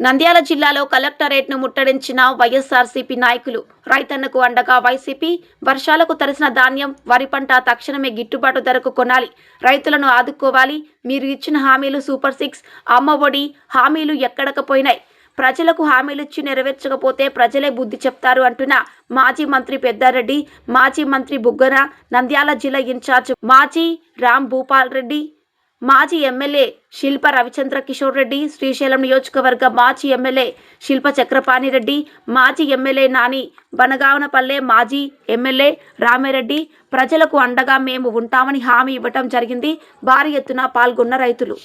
నంద్యాల జిల్లాలో కలెక్టరేట్ను ముట్టడించిన వైఎస్ఆర్సీపీ నాయకులు. రైతన్నకు అండగా వైసీపీ వర్షాలకు తరిసిన ధాన్యం వరి పంట తక్షణమే గిట్టుబాటు ధరకు కొనాలి. రైతులను ఆదుకోవాలి. మీరు ఇచ్చిన హామీలు సూపర్ సిక్స్ అమ్మఒడి హామీలు ఎక్కడకపోయినాయి ప్రజలకు హామీలిచ్చి నెరవేర్చకపోతే ప్రజలే బుద్ధి చెప్తారు అంటున్న మాజీ మంత్రి పెద్దారెడ్డి మాజీ మంత్రి బుగ్గన నంద్యాల జిల్లా ఇన్ఛార్జ్ మాజీ రామ్ భూపాల్ రెడ్డి మాజీ ఎమ్మెల్యే శిల్ప రవిచంద్ర కిషోర్ రెడ్డి శ్రీశైలం నియోజకవర్గ మాజీ ఎమ్మెల్యే శిల్ప చక్రపాణి రెడ్డి మాజీ ఎమ్మెల్యే నాని బనగావనపల్లె మాజీ ఎమ్మెల్యే రామిరెడ్డి. ప్రజలకు అండగా మేము ఉంటామని హామీ ఇవ్వటం జరిగింది. భారీ ఎత్తున పాల్గొన్న రైతులు.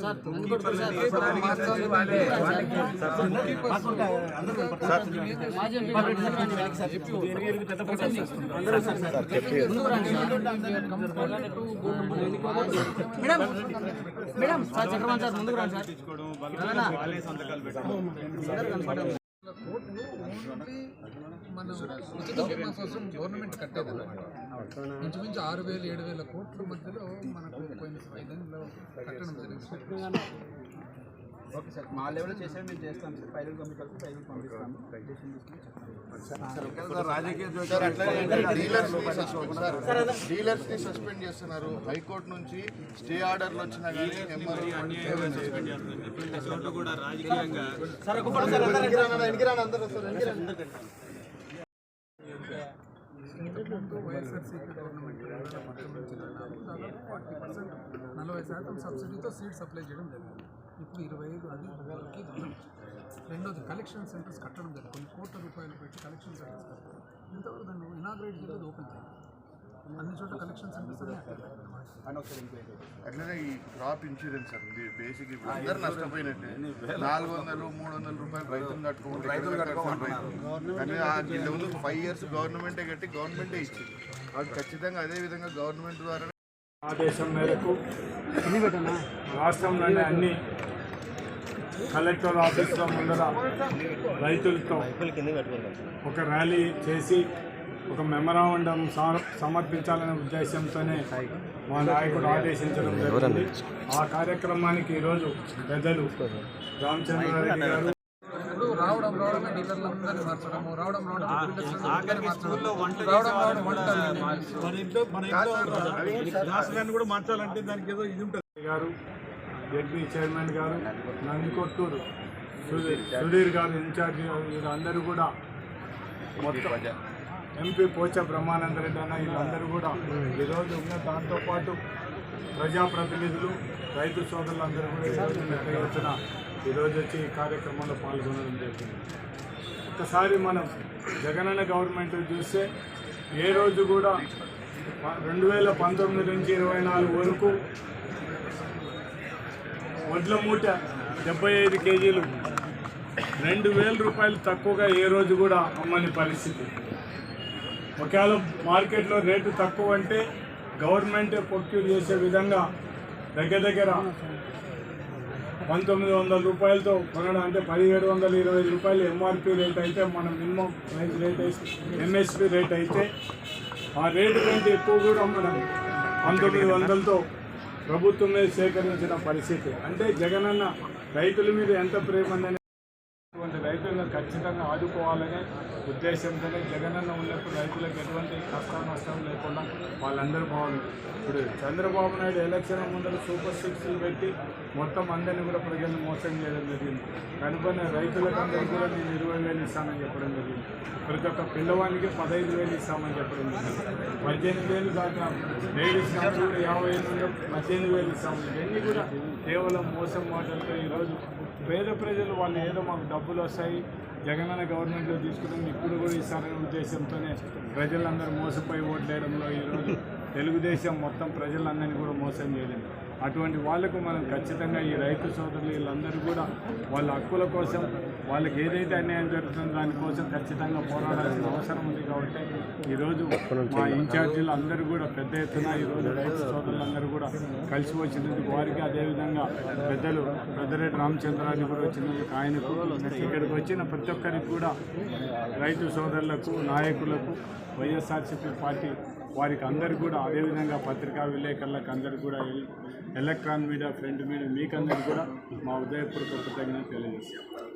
sir. Madam madam sir sir ముందుకు రండి సార్ మన ఉచిత బీమా కోసం గవర్నమెంట్ కట్టేది ఇంచుమించు ఆరు వేలు ఏడు వేల కోట్ల మధ్యలో మనకు పోయిన ఐదేళ్ళలో కట్టడం జరిగింది ఓకే సార్ మా లెవెల్లో చేసే మేము చేస్తాం సార్ ఫైనల్ పంపించాలి ఫైనల్ పంపిస్తాము డెసిషన్ డీలర్స్ని సస్పెండ్ చేస్తున్నారు హైకోర్టు నుంచి స్టే ఆర్డర్లు వచ్చినా కానీ ఇంతకుముందు వైఎస్ఆర్సీపీ గవర్నమెంట్ మొత్తం జిల్లాలో దాదాపు ఫార్టీ పర్సెంట్ నలభై శాతం సబ్సిడీతో సీడ్ సప్లై చేయడం జరిగింది. ఇప్పుడు ఇరవై ఐదు అది వరకు రెండోది కలెక్షన్ సెంటర్స్ కట్టడం జరిగింది. కొన్ని కోట్ల రూపాయలు పెట్టి కలెక్షన్ సెంటర్స్ కట్టడం. ఇంతవరకు దాన్ని ఇనాగ్రేట్ చేయలేదు ఓపెన్ చేయాలి అన్ని చోట్ల కలెక్షన్ సెంటర్స్ అనే అట్లనే ఈ క్రాప్ ఇన్సూరెన్స్ అండి బేసిక్ ఇప్పుడు అందరు నష్టపోయినట్టే. నాలుగు వందలు మూడు వందల రూపాయలు రైతులు కట్టుకుంటే కానీ ఆ ముందు ఫైవ్ ఇయర్స్ గవర్నమెంటే కట్టి గవర్నమెంటే ఇచ్చింది. కాబట్టి ఖచ్చితంగా అదే విధంగా గవర్నమెంట్ ద్వారా ఆదేశం మేరకు రాష్ట్రంలోని అన్ని కలెక్టర్ ఆఫీసుల ముందర రైతులతో ఒక ర్యాలీ చేసి ఒక మెమరాండం సమర్పించాలనే ఉద్దేశంతోనే మా నాయకుడు ఆదేశించడం జరిగింది. ఆ కార్యక్రమానికి ఈరోజు పెద్దలు రామచంద్రారెడ్డి గారు రావడం రావడమే డీలర్లందరినీ మార్చడము రావడం రావడం బిల్డర్స్ అందరినీ మార్చడం రావడం రావడం వంట గారు జడ్పీ చైర్మన్ గారు నందికొట్టూరు సుధీర్ సుధీర్ గారు ఇన్ఛార్జి వీళ్ళందరూ కూడా మొత్తం ఎంపీ పోచ బ్రహ్మానందరెడ్డి అన్న వీళ్ళందరూ కూడా ఈరోజు ఉన్న దాంతోపాటు ప్రజాప్రతినిధులు రైతు సోదరులందరూ కూడా ఈరోజు పెద్ద ఎత్తున ఈరోజు వచ్చి ఈ కార్యక్రమంలో పాల్గొనడం జరిగింది. ఒకసారి మనం జగనన్న గవర్నమెంట్ చూస్తే ఏ రోజు కూడా రెండు వేల పంతొమ్మిది నుంచి ఇరవై నాలుగు వరకు వడ్ల మూట డెబ్బై ఐదు కేజీలు రెండు వేల రూపాయలు తక్కువగా ఏ రోజు కూడా అమ్మని పరిస్థితి. ఒకవేళ మార్కెట్లో రేటు తక్కువ అంటే గవర్నమెంట్ ప్రొక్యూర్ చేసే విధంగా దగ్గర దగ్గర పంతొమ్మిది వందల రూపాయలతో కొనడం అంటే పదిహేడు వందల ఇరవై రూపాయలు ఎంఆర్పి రేట్ అయితే మన మినిమం ప్రైస్ రేట్ అయితే ఎంఎస్పి రేట్ అయితే ఆ రేటు కంటే ఎక్కువ కూడా మనం పంతొమ్మిది వందలతో ప్రభుత్వమే సేకరించిన పరిస్థితి. అంటే జగనన్న రైతుల మీద ఎంత ప్రేమ ఖచ్చితంగా ఆదుకోవాలనే ఉద్దేశంతోనే జగనన్న ఉన్నప్పుడు రైతులకు ఎటువంటి కష్ట నష్టం లేకుండా వాళ్ళందరూ బాగుంది ఇప్పుడు చంద్రబాబు నాయుడు ఎలక్షన్ ముందర సూపర్ సిక్స్లు పెట్టి మొత్తం అందరినీ కూడా ప్రజలను మోసం చేయడం జరిగింది. కనుకొని రైతులకు అందరికీ కూడా నేను ఇరవై వేలు ఇస్తానని చెప్పడం జరిగింది. ప్రతి ఒక్క పిల్లవానికి పదహైదు వేలు ఇస్తామని చెప్పడం జరిగింది. పద్దెనిమిది వేలు దాకా లేడీస్ కూడా యాభై ఐదు వేలు పద్దెనిమిది వేలు ఇస్తామని ఇవన్నీ కూడా కేవలం మోసం మాటలతో ఈరోజు పేద ప్రజలు వాళ్ళు ఏదో మాకు డబ్బులు వస్తాయి జగనన్న గవర్నమెంట్లో తీసుకున్నాం ఇప్పుడు కూడా ఇస్తారనే ఉద్దేశంతోనే ప్రజలందరూ మోసపోయి ఓట్లేయడంలో ఈరోజు తెలుగుదేశం మొత్తం ప్రజలందరినీ కూడా మోసం చేయలేదు అటువంటి వాళ్ళకు మనం ఖచ్చితంగా ఈ రైతు సోదరులు వీళ్ళందరూ కూడా వాళ్ళ హక్కుల కోసం వాళ్ళకి ఏదైతే అన్యాయం జరుగుతుందో దానికోసం ఖచ్చితంగా పోరాడాల్సిన అవసరం ఉంది కాబట్టి ఈరోజు మా ఇన్ఛార్జీలు అందరూ కూడా పెద్ద ఎత్తున ఈరోజు రైతు సోదరులందరూ కూడా కలిసి వచ్చినందుకు వారికి అదేవిధంగా పెద్దలు పెద్దరెడ్డి రామచంద్రాన్ని కూడా వచ్చినందుకు ఆయనకు ఇక్కడికి వచ్చిన ప్రతి ఒక్కరికి కూడా రైతు సోదరులకు నాయకులకు వైఎస్ఆర్సీపీ పార్టీ వారికి అందరికి కూడా అదేవిధంగా పత్రికా విలేకరులకు అందరికి కూడా ఎలక్ట్రాన్ మీడియా ఫ్రంట్ మీడియా మీకందరికి కూడా మా ఉదయపూర్వక కృతజ్ఞతలు తెలియజేస్తాం